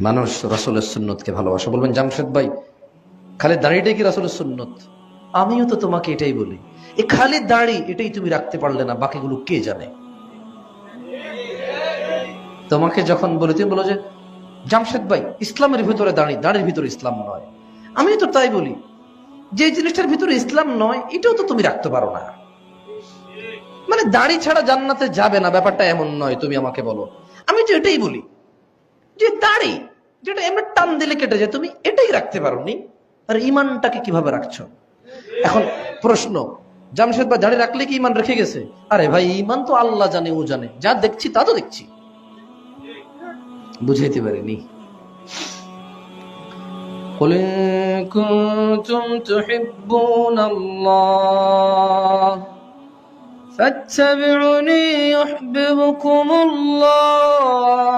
মানুষ রসুলের সুন্নতকে ভালোবাসে। বলবেন, জামশেদ ভাই খালি দাড়িটাই কি রসুলের সুন্নত? আমিও তো তোমাকে এটাই বলি। এ খালি দাঁড়ি এটাই তুমি রাখতে পারলে না, বাকিগুলো কে জানে? তোমাকে যখন বলি, তুমি বলো যে, জামশেদ ভাই, ইসলামের ভিতরে দাঁড়ি দাঁড়ির ভিতরে ইসলাম নয়। আমি তো তাই বলি। যে জিনিসটার ভিতরে ইসলাম নয়, এটাও তো তুমি রাখতে পারো না। মানে দাড়ি ছাড়া জান্নাতে যাবে না, ব্যাপারটা এমন নয়, তুমি আমাকে বলো। আমি তো এটাই বলি। যে দাড়ি যেটা এমনি টান দিলে কেটে যায় তুমি এটাই রাখতে পারোনি আর ইমানটাকে কিভাবে রাখছো এখন প্রশ্ন জামশেদ বা দাড়ি রাখলে কি ইমান রেখে গেছে আরে ভাই ইমান তো আল্লাহ জানে ও জানে যা দেখছি তা তো দেখছি বুঝাইতে পারিনি قل إن كنتم تحبون الله فاتبعوني يحببكم الله